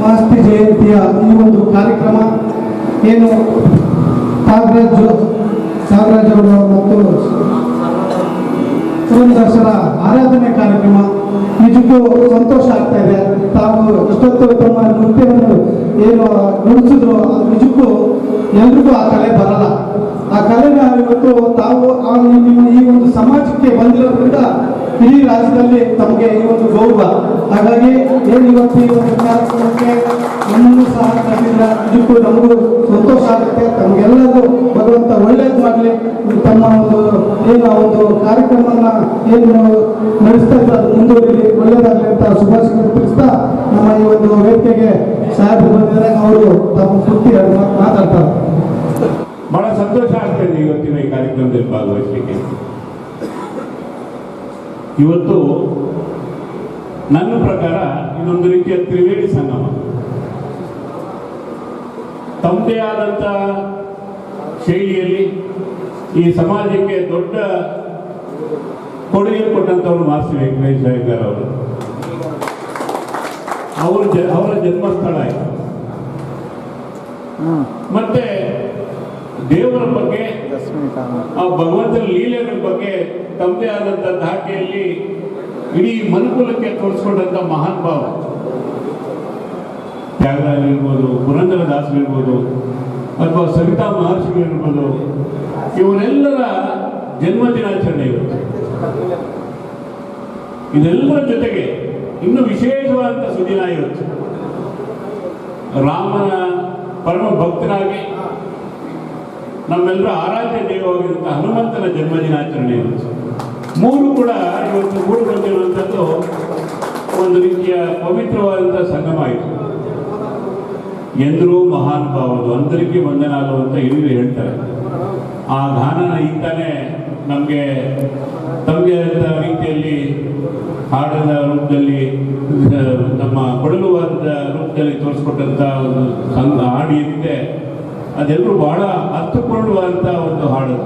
ಮಾಸ್ತಿ ಜಯಂತಿಯ ಈ ಒಂದು ಕಾರ್ಯಕ್ರಮ ಏನು ನಾಗರಾಜ್ ನಾಗರಾಜ್ ಅವರು ಮತ್ತು ಪುರಂದರ್ಶನ ಆರಾಧನೆ ಕಾರ್ಯಕ್ರಮ. ನಿಜಕ್ಕೂ ಸಂತೋಷ ಆಗ್ತಾ ಇದೆ. ತಾವು ಇಷ್ಟೊತ್ತು ತಮ್ಮ ನೃತ್ಯವನ್ನು ಏನು ನುಡಿಸಿದ್ರು ನಿಜಕ್ಕೂ ಎಲ್ರಿಗೂ ಆ ಕಲೆ ಬರಲ್ಲ. ಆ ಕಲೆನ ಇವತ್ತು ತಾವು ಈ ಒಂದು ಸಮಾಜಕ್ಕೆ ಬಂದಿರೋದ್ರಿಂದ ಇಡೀ ರಾಜ್ಯದಲ್ಲಿ ತಮಗೆ ಈ ಒಂದು ಗೌರವ. ಹಾಗಾಗಿ ಏನು ಇವತ್ತು ಈ ಒಂದು ಕಾರ್ಯಕ್ರಮಕ್ಕೆ ನಮ್ಮನ್ನು ಸಹ ಕರೆದಿಲ್ಲ ಇದಕ್ಕೂ ನಮಗೂ ಸಂತೋಷ ಆಗುತ್ತೆ. ತಮಗೆಲ್ಲರೂ ಭಗವಂತ ಒಳ್ಳೇದು ಮಾಡಲಿ. ತಮ್ಮ ಒಂದು, ಏನು ಒಂದು ಕಾರ್ಯಕ್ರಮನ ಏನು ನಡೆಸ್ತಾ ಇದ್ದಾರೆ ಅದು ಮುಂದುವರಿಲಿ, ಒಳ್ಳೇದಾಗಲಿ ಅಂತ ಶುಭಾಶಯ ತಿಳಿಸ್ತಾ ನಮ್ಮ ಈ ಒಂದು ವೇದಿಕೆಗೆ ಸಾಹೇಬರು ಬಂದಿದ್ದಾರೆ. ಅವರು ತಮ್ಮ ಮಾತು, ಮಾತಾಡ್ತಾರೆ. ಬಹಳ ಸಂತೋಷ ಆಗ್ತದೆ ಇವತ್ತಿನ ಈ ಕಾರ್ಯಕ್ರಮದಲ್ಲಿ ಭಾಗವಹಿಸಲಿಕ್ಕೆ. ಇವತ್ತು ನನ್ನ ಪ್ರಕಾರ ಇದೊಂದು ರೀತಿಯ ತ್ರಿವೇಣಿ ಸಂಗಮ. ತಮ್ಮದೇ ಆದಂಥ ಶೈಲಿಯಲ್ಲಿ ಈ ಸಮಾಜಕ್ಕೆ ದೊಡ್ಡ ಕೊಡುಗೆ ಕೊಟ್ಟಂಥವ್ರು ಮಾಸ್ಟರ್ ವೆಂಕಟೇಶ್ ಅಯ್ಯಂಗಾರ್ ಅವರು. ಅವರು ಅವರ ಜನ್ಮಸ್ಥಳ ಆಯಿತು ಮತ್ತೆ ದೇವರ ಬಗ್ಗೆ, ಆ ಭಗವಂತನ ಲೀಲೆಗಳ ಬಗ್ಗೆ ತಮ್ಮದೇ ಆದಂತ ದಾಖೆಯಲ್ಲಿ ಇಡೀ ಮನುಕುಲಕ್ಕೆ ತೋರಿಸ್ಕೊಂಡಂತ ಮಹಾನ್ ಭಾವ. ತ್ಯಾಗರಾಜ್ ಇರ್ಬೋದು, ಪುರಂದರ ಇರ್ಬೋದು, ಅಥವಾ ಸವಿತಾ ಮಹರ್ಷಿಗಳಿರ್ಬೋದು ಇವರೆಲ್ಲರ ಜನ್ಮ ದಿನಾಚರಣೆ ಇವತ್ತು. ಇದೆಲ್ಲರ ಜೊತೆಗೆ ಇನ್ನು ವಿಶೇಷವಾದಂತ ಸುದಿನ ಇರುತ್ತೆ ರಾಮನ ಪರಮ ಭಕ್ತನಾಗಿ ನಮ್ಮೆಲ್ಲರ ಆರಾಧ್ಯ ದೇವವಾಗಿರುವಂಥ ಹನುಮಂತನ ಜನ್ಮ ದಿನಾಚರಣೆ ಇವತ್ತು ಮೂರು ಕೂಡ ಇವತ್ತು ಮೂರು ಬಂದಿರುವಂಥದ್ದು ಒಂದು ರೀತಿಯ ಪವಿತ್ರವಾದಂಥ ಸಂಗಮ ಆಯಿತು. ಎಂದರೂ ಮಹಾನ್ ಭಾವದು ಅಂತರಿಗೆ ವಂದನಾಲು ಅಂತ ಹೇಳ್ತಾರೆ. ಆ ಗಾನನ ಈತಾನೆ ನಮಗೆ ತಮಗೆ ಆದ ರೀತಿಯಲ್ಲಿ ಹಾಡಿನ ರೂಪದಲ್ಲಿ ನಮ್ಮ ಕೊಡಲುವಾದ ರೂಪದಲ್ಲಿ ತೋರಿಸ್ಕೊಟ್ಟಂಥ ಒಂದು ಹಾಡು ಏನಿದೆ ಅದೆಲ್ಲರೂ ಬಹಳ ಅರ್ಥಪೂರ್ಣವಾದಂಥ ಒಂದು ಹಾಡು.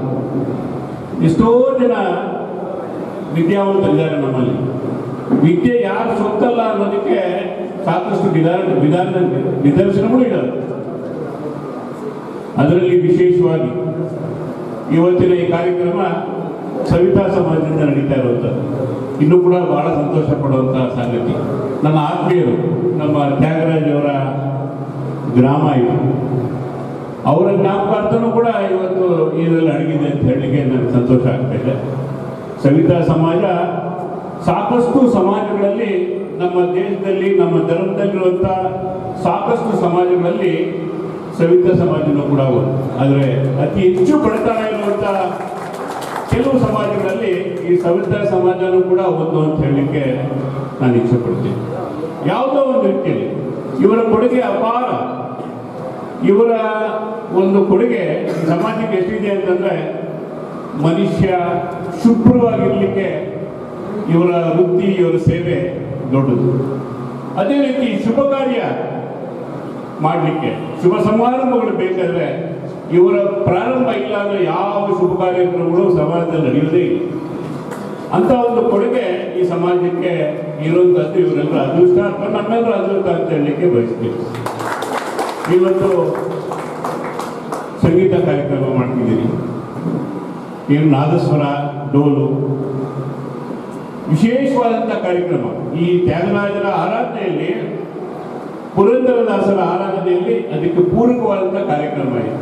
ಎಷ್ಟೋ ಜನ ವಿದ್ಯಾವಂತರಿದ್ದಾರೆ ನಮ್ಮಲ್ಲಿ. ವಿದ್ಯೆ ಯಾರು ಸೊತ್ತಲ್ಲ ಅನ್ನೋದಕ್ಕೆ ಸಾಕಷ್ಟು ವಿಧಾನ ವಿಧಾನ ನಿದರ್ಶನಗಳು ಇದ್ದಾವೆ. ಅದರಲ್ಲಿ ವಿಶೇಷವಾಗಿ ಇವತ್ತಿನ ಈ ಕಾರ್ಯಕ್ರಮ ಸವಿತಾ ಸಮಾಜದಿಂದ ನಡೀತಾ ಇರುವಂಥದ್ದು. ಇನ್ನೂ ಕೂಡ ಬಹಳ ಸಂತೋಷ ಪಡುವಂತಹ ಸಂಗತಿ. ನನ್ನ ಆತ್ಮೀಯರು, ನಮ್ಮ ತ್ಯಾಗರಾಜ್ ಅವರ ಗ್ರಾಮ ಇದು. ಅವರ ಜ್ಞಾಪಕಾರ್ಥನೂ ಕೂಡ ಇವತ್ತು ಇದರಲ್ಲಿ ಅಡಗಿದೆ ಅಂತ ಹೇಳಲಿಕ್ಕೆ ನನಗೆ ಸಂತೋಷ ಆಗ್ತಾ ಇದೆ. ಸವಿತಾ ಸಮಾಜ ಸಾಕಷ್ಟು ಸಮಾಜಗಳಲ್ಲಿ ನಮ್ಮ ದೇಶದಲ್ಲಿ, ನಮ್ಮ ಧರ್ಮದಲ್ಲಿರುವಂಥ ಸಾಕಷ್ಟು ಸಮಾಜಗಳಲ್ಲಿ ಸವಿತಾ ಸಮಾಜನೂ ಕೂಡ ಒಂದು. ಆದರೆ ಅತಿ ಹೆಚ್ಚು ಬಡತನ ಇರುವಂಥ ಕೆಲವು ಸಮಾಜಗಳಲ್ಲಿ ಈ ಸವಿತಾ ಸಮಾಜನೂ ಕೂಡ ಒಂದು ಅಂತ ಹೇಳಲಿಕ್ಕೆ ನಾನು ಇಚ್ಛೆ ಪಡ್ತೀನಿ. ಯಾವುದೋ ಒಂದು ರೀತಿಯಲ್ಲಿ ಇವರ ಕೊಡುಗೆ ಅಪಾರ. ಇವರ ಒಂದು ಕೊಡುಗೆ ಸಮಾಜಕ್ಕೆ ಎಷ್ಟಿದೆ ಅಂತಂದ್ರೆ, ಮನುಷ್ಯ ಶುಭ್ರವಾಗಿರ್ಲಿಕ್ಕೆ ಇವರ ವೃತ್ತಿ, ಇವರ ಸೇವೆ ದೊಡ್ಡದು. ಅದೇ ರೀತಿ ಶುಭ ಕಾರ್ಯ ಮಾಡಲಿಕ್ಕೆ, ಶುಭ ಸಮಾರಂಭಗಳು ಬೇಕಾದ್ರೆ ಇವರ ಪ್ರಾರಂಭ ಇಲ್ಲ ಅಂದ್ರೆ ಯಾವ ಶುಭ ಕಾರ್ಯಕ್ರಮಗಳು ಸಮಾಜದಲ್ಲಿ ನಡೆಯೋದೇ ಇಲ್ಲ. ಅಂತ ಒಂದು ಕೊಡುಗೆ ಈ ಸಮಾಜಕ್ಕೆ ಇರುವಂತದ್ದು ಇವರೆಲ್ಲರ ಅದೃಷ್ಟ, ಅಥವಾ ನಮ್ಮೆಲ್ಲರ ಅದೃಷ್ಟ ಅಂತ ಹೇಳಲಿಕ್ಕೆ ಬಯಸ್ತೀವಿ ಇವತ್ತು ಸಂಗೀತ ಕಾರ್ಯಕ್ರಮ ಮಾಡ್ತಿದ್ದೀನಿ ಏನು ನಾದಸ್ವರ, ಡೋಲು. ವಿಶೇಷವಾದಂಥ ಕಾರ್ಯಕ್ರಮ. ಈ ತ್ಯಾಗರಾಜರ ಆರಾಧನೆಯಲ್ಲಿ, ಪುರಂದರದಾಸರ ಆರಾಧನೆಯಲ್ಲಿ ಅದಕ್ಕೆ ಪೂರಕವಾದಂಥ ಕಾರ್ಯಕ್ರಮ ಇದೆ.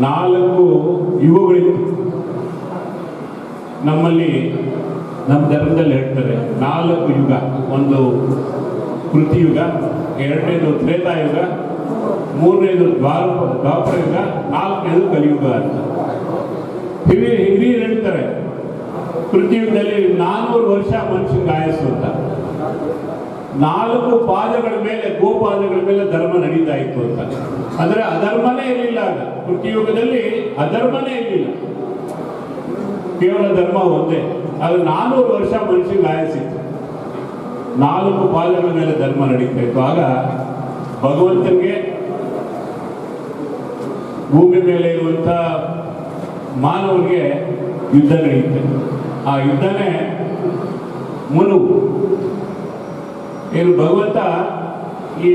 ನಾಲ್ಕು ಯುಗಗಳಿತ್ತು ನಮ್ಮಲ್ಲಿ, ನಮ್ಮ ಧರ್ಮದಲ್ಲಿ ಹೇಳ್ತಾರೆ, ನಾಲ್ಕು ಯುಗ. ಒಂದು ಕೃತಿಯುಗ ಎರಡನೇದು ತ್ರೇತಾಯುಗ ಮೂರನೇದು ದ್ವಾರ ದ್ವಾಪರಯುಗ ನಾಲ್ಕನೇದು ಕಲಿಯುಗ ಅಂತ. ಹಿರಿಯ ಹಿರಿಯರು ಹೇಳ್ತಾರೆ, ಕೃತಿಯುಗದಲ್ಲಿ ನಾನ್ನೂರು ವರ್ಷ ಮನುಷ್ಯನಿಗೆ ಆಯಸ್ಸು ಅಂತ. ನಾಲ್ಕು ಪಾದಗಳ ಮೇಲೆ, ಗೋಪಾದಗಳ ಮೇಲೆ ಧರ್ಮ ನಡೀತಾ ಇತ್ತು ಅಂತ. ಅಂದ್ರೆ ಅಧರ್ಮನೇ ಇರಲಿಲ್ಲ ಆಗ. ಕೃತಿಯುಗದಲ್ಲಿ ಅಧರ್ಮನೇ ಇರಲಿಲ್ಲ. ಕೇವಲ ಧರ್ಮ ಒಂದೇ. ಅದು ನಾನ್ನೂರು ವರ್ಷ ಮನುಷ್ಯನಿಗೆ ಆಯಸ್ಸಿತ್ತು ನಾಲ್ಕು ಪಾದಗಳ ಮೇಲೆ ಧರ್ಮ ನಡೀತಾ ಆಗ ಭಗವಂತನಿಗೆ ಭೂಮಿ ಮೇಲೆ ಇರುವಂತ ಮಾನವರಿಗೆ ಯುದ್ಧ ನಡೆಯುತ್ತೆ. ಆ ಯುದ್ಧನೇ ಮುನು. ಏನು ಭಗವಂತ ಈ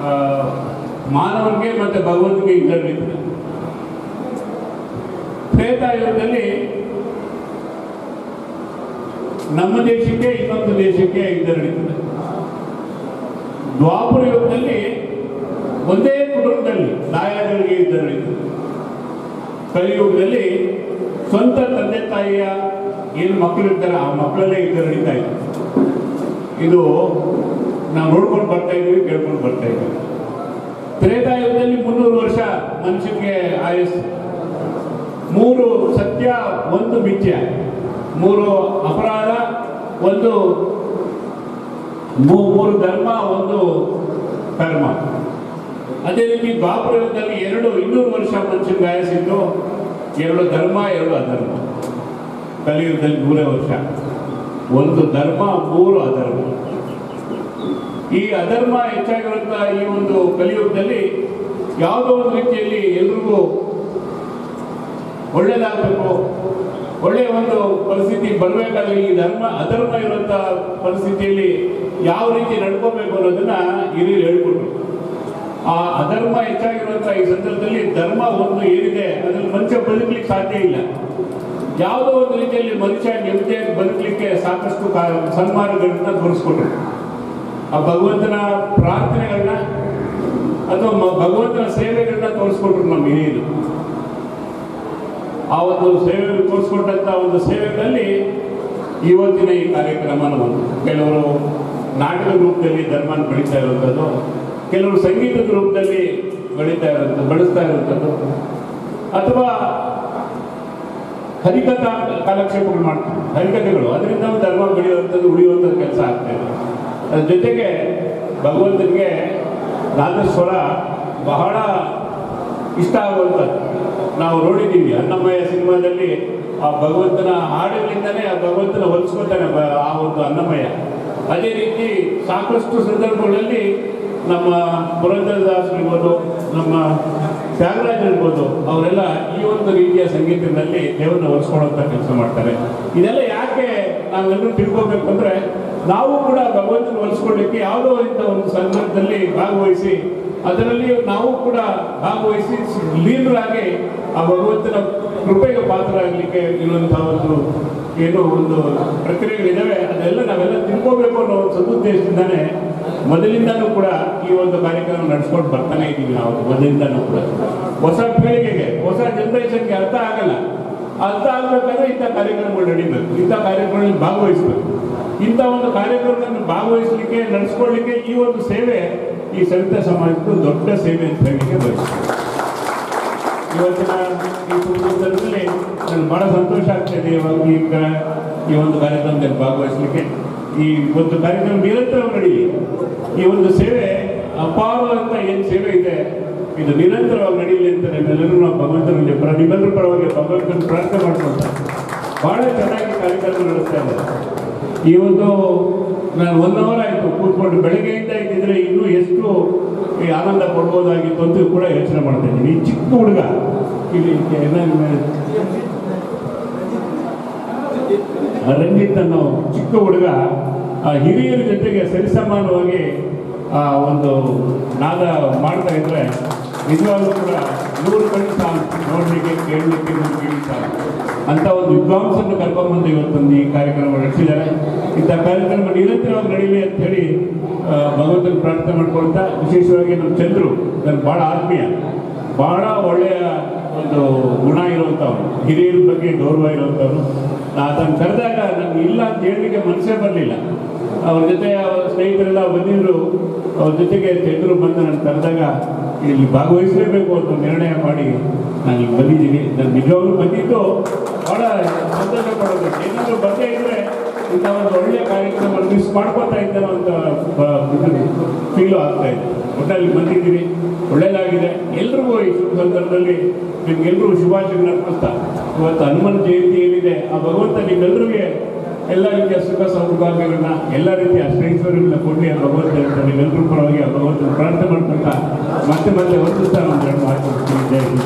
ಆ, ಮಾನವನಿಗೆ ಮತ್ತೆ ಭಗವಂತನಿಗೆ ಯುದ್ಧ ನಡೀತದೆ. ತ್ರೇತಾಯುಗದಲ್ಲಿ ನಮ್ಮ ದೇಶಕ್ಕೆ ಇನ್ನೊಂದು ದೇಶಕ್ಕೆ ಯುದ್ಧ ದ್ವಾಪರ ಯುಗದಲ್ಲಿ ಒಂದೇ ಕುಟುಂಬದಲ್ಲಿ ದಾಯಾದಿಗಳಿಗೆ ಯುದ್ಧ ಕಲಿಯುಗದಲ್ಲಿ ಸ್ವಂತ ತಂದೆ ತಾಯಿಯ ಏನು ಮಕ್ಕಳು ಆ ಮಕ್ಕಳಲ್ಲೇ ಯುದ್ಧ ಇದು. ನಾವು ನೋಡ್ಕೊಂಡು ಬರ್ತಾ ಇದ್ದೀವಿ, ಕೇಳ್ಕೊಂಡು ಬರ್ತಾ ಇದ್ದೀವಿ. ತ್ರೇತಾಯುಗದಲ್ಲಿ ಮುನ್ನೂರು ವರ್ಷ ಮನುಷ್ಯಕ್ಕೆ ಆಯಸ್ಸು. ಮೂರು ಸತ್ಯ, ಒಂದು ಮಿಥ್ಯ. ಮೂರು ಅಪರಾಧ, ಒಂದು ಮೂರು ಧರ್ಮ, ಒಂದು ಕರ್ಮ. ಅದೇ ರೀತಿ ಬಾಪುರದಲ್ಲಿ ಎರಡು ಇನ್ನೂರು ವರ್ಷ ಮುಂಚೆ ಗಾಯಿಸಿದ್ದು ಎರಡು ಧರ್ಮ, ಎರಡು ಅಧರ್ಮ. ಕಲಿಯುಗದಲ್ಲಿ ಮೂರೇ ವರ್ಷ. ಒಂದು ಧರ್ಮ, ಮೂರು ಅಧರ್ಮ. ಈ ಅಧರ್ಮ ಹೆಚ್ಚಾಗಿರುವಂಥ ಈ ಒಂದು ಕಲಿಯುಗದಲ್ಲಿ ಯಾವುದೋ ಒಂದು ರೀತಿಯಲ್ಲಿ ಎಲ್ರಿಗೂ ಒಳ್ಳೇದಾಗಬೇಕು. ಒಳ್ಳೆಯ ಒಂದು ಪರಿಸ್ಥಿತಿ ಬರಬೇಕಾದ್ರೆ ಈ ಧರ್ಮ, ಅಧರ್ಮ ಇರುವಂಥ ಪರಿಸ್ಥಿತಿಯಲ್ಲಿ ಯಾವ ರೀತಿ ನಡ್ಕೋಬೇಕು ಅನ್ನೋದನ್ನ ಹಿರಿಯರು ಹೇಳ್ಕೊಟ್ರು. ಆ ಅಧರ್ಮ ಹೆಚ್ಚಾಗಿರುವಂಥ ಈ ಸಂದರ್ಭದಲ್ಲಿ ಧರ್ಮ ಒಂದು ಏನಿದೆ, ಅದ್ರಲ್ಲಿ ಮನುಷ್ಯ ಬದುಕಲಿಕ್ಕೆ ಸಾಧ್ಯ ಇಲ್ಲ. ಯಾವುದೋ ಒಂದು ರೀತಿಯಲ್ಲಿ ಮನುಷ್ಯ ನೆಮ್ಮದಿಯಾಗಿ ಬದುಕಲಿಕ್ಕೆ ಸಾಕಷ್ಟು ಸನ್ಮಾನಗಳನ್ನ ತೋರಿಸ್ಕೊಟ್ರು. ಆ ಭಗವಂತನ ಪ್ರಾರ್ಥನೆಗಳನ್ನ ಅಥವಾ ಭಗವಂತನ ಸೇವೆಗಳನ್ನ ತೋರಿಸ್ಕೊಟ್ರು ನಮ್ಮ ಹಿರಿಯರು. ಆ ಒಂದು ಸೇವೆ ತೋರಿಸ್ಕೊಟ್ಟಂತ ಒಂದು ಸೇವೆಗಳಲ್ಲಿ ಇವತ್ತಿನ ಈ ಕಾರ್ಯಕ್ರಮವನ್ನು ಕೆಲವರು ನಾಟಕ ರೂಪದಲ್ಲಿ ಧರ್ಮನ ಬೆಳೀತಾ ಇರುವಂಥದ್ದು, ಕೆಲವರು ಸಂಗೀತದ ರೂಪದಲ್ಲಿ ಬೆಳೀತಾ ಇರುವಂಥದ್ದು, ಬಳಸ್ತಾ ಇರುವಂಥದ್ದು, ಅಥವಾ ಹರಿಕಥಾ ಕಾಲಕ್ಷೇಪಗಳು ಮಾಡ್ತಾರೆ. ಹರಿಕಥೆಗಳು, ಅದರಿಂದ ಧರ್ಮ ಬೆಳೆಯುವಂಥದ್ದು ಉಳಿಯುವಂಥ ಕೆಲಸ ಆಗ್ತಾ ಇದೆ. ಅದ್ರ ಜೊತೆಗೆ ಭಗವಂತನಿಗೆ ನಾದಸ್ವರ ಬಹಳ ಇಷ್ಟ ಆಗುವಂಥದ್ದು ನಾವು ನೋಡಿದ್ದೀವಿ. ಅನ್ನಮಯ್ಯ ಸಿನಿಮಾದಲ್ಲಿ ಆ ಭಗವಂತನ ಹಾಡಿನಿಂದನೇ ಆ ಭಗವಂತನ ಹೊಲಿಸ್ಕೊತಾನೆ ಆ ಒಂದು ಅನ್ನಮಯ್ಯ ಅದೇ ರೀತಿ ಸಾಕಷ್ಟು ಸಂದರ್ಭಗಳಲ್ಲಿ ನಮ್ಮ ಪುರಂದರದಾಸ್ ಇರ್ಬೋದು, ನಮ್ಮ ತ್ಯಾಗರಾಜ್ ಇರ್ಬೋದು, ಅವರೆಲ್ಲ ಈ ಒಂದು ರೀತಿಯ ಸಂಗೀತದಲ್ಲಿ ದೇವರನ್ನ ಹೊಲಿಸ್ಕೊಳ್ಳುವಂಥ ಕೆಲಸ ಮಾಡ್ತಾರೆ. ಇದೆಲ್ಲ ಯಾಕೆ ನಾವೆಲ್ಲರೂ ತಿಳ್ಕೋಬೇಕು ಅಂದರೆ, ನಾವು ಕೂಡ ಭಗವಂತನ ಹೊಲಿಸ್ಕೊಳ್ಳಿಕ್ಕೆ ಯಾವುದೋ ಇಂಥ ಒಂದು ಸಂದರ್ಭದಲ್ಲಿ ಭಾಗವಹಿಸಿ ಅದರಲ್ಲಿ ನಾವು ಕೂಡ ಭಾಗವಹಿಸಿ ಲೀನರಾಗಿ ಆ ಭಗವಂತನ ಕೃಪೆಗೆ ಪಾತ್ರರಾಗಲಿಕ್ಕೆ ಇರುವಂತಹ ಒಂದು ಏನು ಒಂದು ಪ್ರಕ್ರಿಯೆಗಳಿದ್ದಾವೆ, ಅದೆಲ್ಲ ನಾವೆಲ್ಲ ತಿಳ್ಕೋಬೇಕು ಅನ್ನೋ ಒಂದು ಸದುದ್ದೇಶದಿಂದಾನೆ ಮೊದಲಿಂದನೂ ಕೂಡ ಈ ಒಂದು ಕಾರ್ಯಕ್ರಮ ನಡೆಸ್ಕೊಂಡು ಬರ್ತಾನೆ ಇದ್ದೀವಿ ನಾವು, ಮೊದಲಿಂದನೂ ಕೂಡ. ಹೊಸ ಪೀಳಿಗೆಗೆ, ಹೊಸ ಜನರೇಷನ್ಗೆ ಅರ್ಥ ಆಗಲ್ಲ. ಅರ್ಥ ಆಗಬೇಕಾದ್ರೆ ಇಂಥ ಕಾರ್ಯಕ್ರಮಗಳು ನಡೀಬೇಕು, ಇಂಥ ಕಾರ್ಯಕ್ರಮಗಳಲ್ಲಿ ಭಾಗವಹಿಸ್ಬೇಕು. ಇಂಥ ಒಂದು ಕಾರ್ಯಕ್ರಮಗಳನ್ನು ಭಾಗವಹಿಸಲಿಕ್ಕೆ, ನಡೆಸ್ಕೊಳ್ಳಿಕ್ಕೆ ಈ ಒಂದು ಸೇವೆ ಈ ಸವಿತಾ ಸಮಾಜಕ್ಕೂ ದೊಡ್ಡ ಸೇವೆ ಅಂತ ಬಯಸ್ತೀನಿ. ಇವತ್ತಿನ ಈ ಸಂದರ್ಭದಲ್ಲಿ ನನಗೆ ಬಹಳ ಸಂತೋಷ ಆಗ್ತದೆ ಈ ಒಂದು ಕಾರ್ಯಕ್ರಮದಲ್ಲಿ ಭಾಗವಹಿಸಲಿಕ್ಕೆ. ಈ ಒಂದು ಕಾರ್ಯಕ್ರಮ ನಿರಂತರವಾಗಿ ನಡಿ ಈ ಒಂದು ಸೇವೆ ಅಪಾರವಾದಂಥ ಏನು ಸೇವೆ ಇದೆ, ಇದು ನಿರಂತರವಾಗಿ ನಡೀಲಿ ಅಂತ ನಿಮ್ಮೆಲ್ಲರೂ ನಾವು ಭಗವಂತನಲ್ಲಿ ನಿಮ್ಮೆಲ್ಲರ ಪರವಾಗಿ ಭಗವಂತನ ಪ್ರಾರ್ಥನೆ ಮಾಡ್ಕೊಳ್ತಾರೆ ಬಹಳ ಚೆನ್ನಾಗಿ ಕಾರ್ಯಕ್ರಮ ನಡೆಸ್ತಾ ಇದ್ದಾರೆ. ಈ ಒಂದು ನಾನು ಒನ್ ಅವರ್ ಆಯಿತು ಕೂತ್ಕೊಂಡು ಬೆಳಗ್ಗೆಯಿಂದ ಇದ್ದಿದ್ರೆ ಇನ್ನೂ ಎಷ್ಟು, ಈ ಆನಂದ ಕೊಡ್ಬೋದಾಗಿತ್ತು ಅಂತ ಕೂಡ ಯೋಚನೆ ಮಾಡ್ತಾ ಇದ್ದೀನಿ. ಈ ಚಿಕ್ಕ ಹುಡುಗ, ಇಲ್ಲಿ ರಂಜಿತ್ ಅನ್ನೋ ಚಿಕ್ಕ ಹುಡುಗ, ಆ ಹಿರಿಯರ ಜೊತೆಗೆ ಸರಿಸಮಾನವಾಗಿ, ಆ ಒಂದು ನಾದ ಮಾಡ್ತಾ ಇದ್ರೆ ನಿಜವಾಗ್ಲೂ ಕೂಡ ನೂರು ಕಡೆ ಸಾಂಗ್ ನೋಡಲಿಕ್ಕೆ, ಕೇಳಲಿಕ್ಕೆ ನೂರು ಸಾಲು ಅಂತ ಒಂದು ವಿದ್ವಾಂಸನ್ನು ಕರ್ಕೊಂಡ್ಬಂದು ಇವತ್ತೊಂದು ಈ ಕಾರ್ಯಕ್ರಮ ನಡೆಸಿದ್ದಾರೆ. ಇಂಥ ಕಾರ್ಯಕ್ರಮ ನಿರಂತರವಾಗಿ ನಡೀಲಿ ಅಂತ ಹೇಳಿ ಭಗವಂತನ ಪ್ರಾರ್ಥನೆ ಮಾಡ್ಕೊಳ್ತಾ, ವಿಶೇಷವಾಗಿ ನಮ್ಮ ಚಂದ್ರು ನನ್ನ ಭಾಳ ಆತ್ಮೀಯ ಬಹಳ ಒಳ್ಳೆಯ ಒಂದು ಗುಣ ಇರುವಂಥವ್ರು, ಹಿರಿಯರ ಬಗ್ಗೆ ಗೌರವ ಇರುವಂಥವ್ರು. ಅದನ್ನು ಕರೆದಾಗ ನನಗೆ ಇಲ್ಲ ಅಂತ ಹೇಳಲಿಕ್ಕೆ ಮನಸ್ಸೇ ಬರಲಿಲ್ಲ. ಅವ್ರ ಜೊತೆ ಅವರ ಸ್ನೇಹಿತರೆಲ್ಲ ಬಂದಿದ್ರು. ಅವ್ರ ಜೊತೆಗೆ ಚಂದ್ರು ಬಂದು ನಾನು ಕರೆದಾಗ ಇಲ್ಲಿ ಭಾಗವಹಿಸಲೇಬೇಕು ಅಂತ ನಿರ್ಣಯ ಮಾಡಿ ನಾನು ಇಲ್ಲಿ ಬಂದಿದ್ದೀನಿ. ನಾನು ನಿಜವಾಗ್ಲೂ ಬಂದಿದ್ದು ಬಹಳ ಸಂತೋಷ ಪಡಬೇಕು ಏನಾದರೂ ಬಂದೇ ಇದ್ರೆ ಇಂಥ ಒಂದು ಒಳ್ಳೆಯ ಕಾರ್ಯಕ್ರಮ ಮಿಸ್ ಮಾಡ್ಕೊತಾ ಇದ್ದೇನೋ ಅಂತ ಫೀಲು ಆಗ್ತಾ ಇದೆ. ಒಟ್ಟಲ್ಲಿ ಬಂದಿದ್ದೀನಿ ಒಳ್ಳೆಯದಾಗಿದೆ ಎಲ್ರಿಗೂ ಈ ಶುಭ ಸಂದರ್ಭದಲ್ಲಿ ನಿಮ್ಗೆಲ್ರಿಗೂ ಶುಭಾಶಯಗಳನ್ನ ಅರ್ಪಿಸ್ತಾ ಇವತ್ತು ಹನುಮನ್ ಜಯಂತಿ ಏನಿದೆ, ಆ ಭಗವಂತ ನಿಮ್ಮೆಲ್ಲರಿಗೆ ಎಲ್ಲ ರೀತಿಯ ಸುಖ ಸೌಭಾಗ್ಯಗಳನ್ನ ಎಲ್ಲ ರೀತಿಯ ಅಷ್ಟೈಶ್ವರ್ಯಗಳನ್ನ ಕೊಡಲಿ ಆ ಭಗವಂತ ಅಂತ ಪರವಾಗಿ ಆ ಭಗವಂತನ ಪ್ರಾರ್ಥನೆ ಮಾಡ್ಕೊಂತ ಮತ್ತೆ ಮತ್ತೆ ಹೊರಡಿಸ್ತಾ ಒಂದು ಮಾಡ್ಕೊಡ್ತೀನಿ